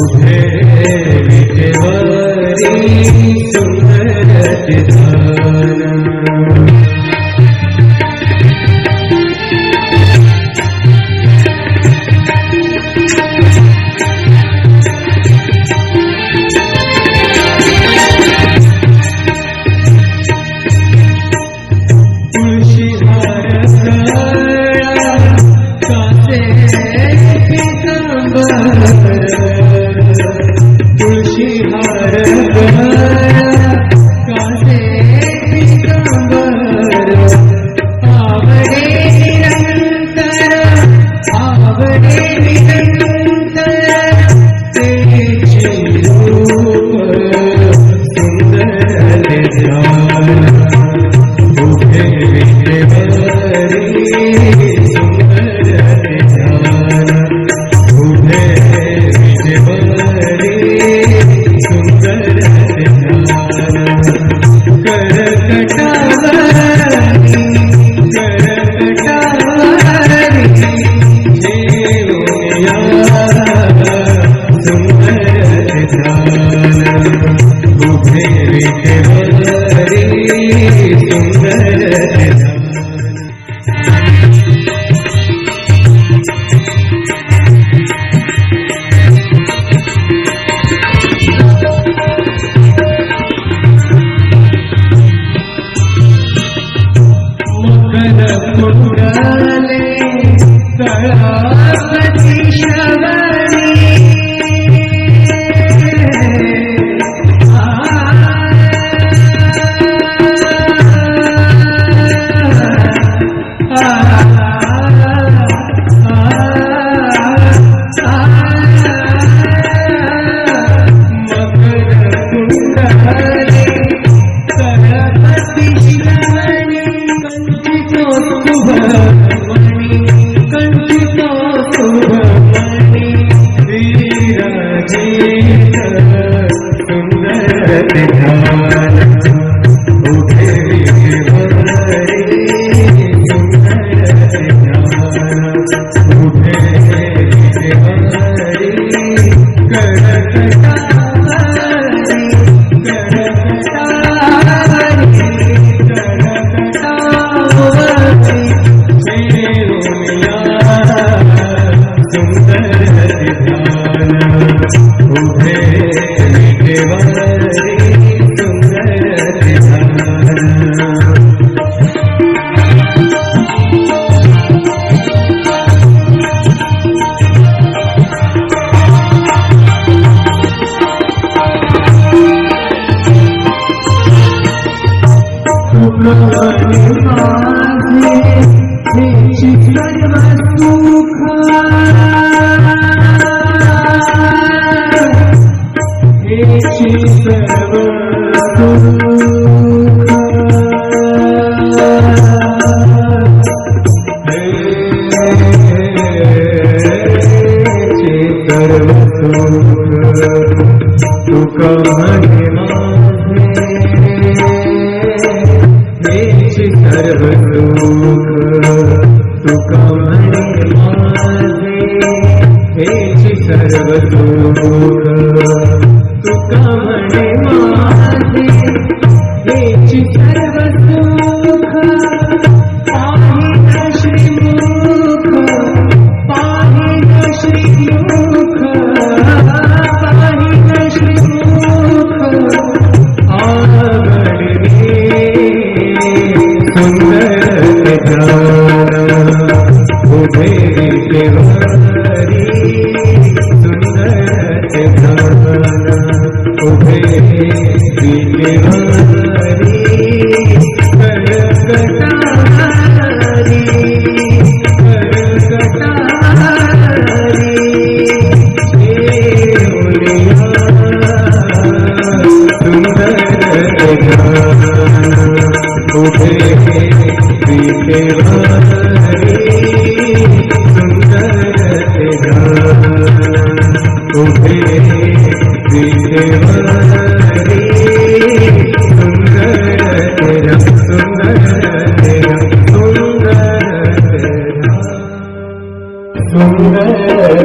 उभे विजवरी सुंदर धाम ಜಗದೂರ ಸುಖಮಣಿ ಮಾ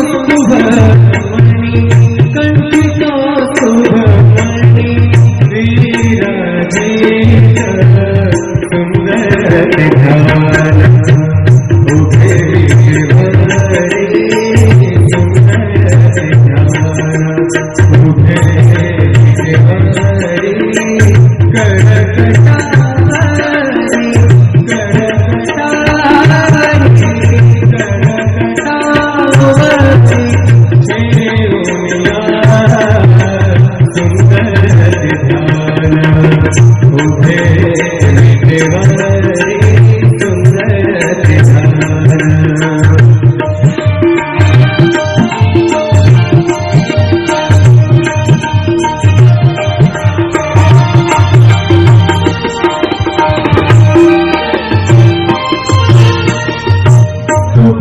I'm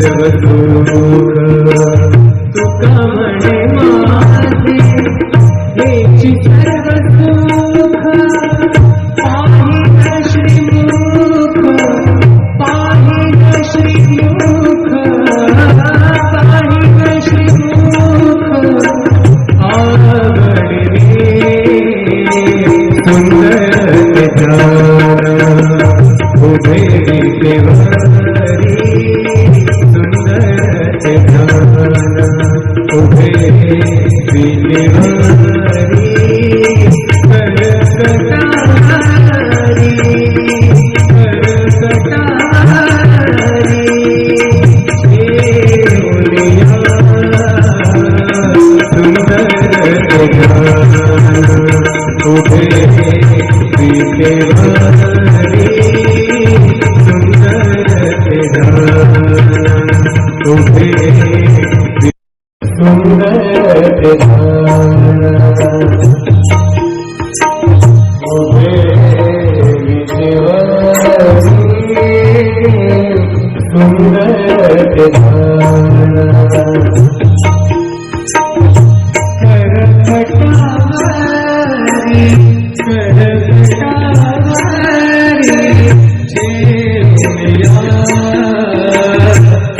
सर्व दुःख तुका म्हणे माझे देची सर्व दुःख पाहिला श्रीमुख पाहिला श्रीमुख पाहिला श्रीमुख आवड रे सुंदर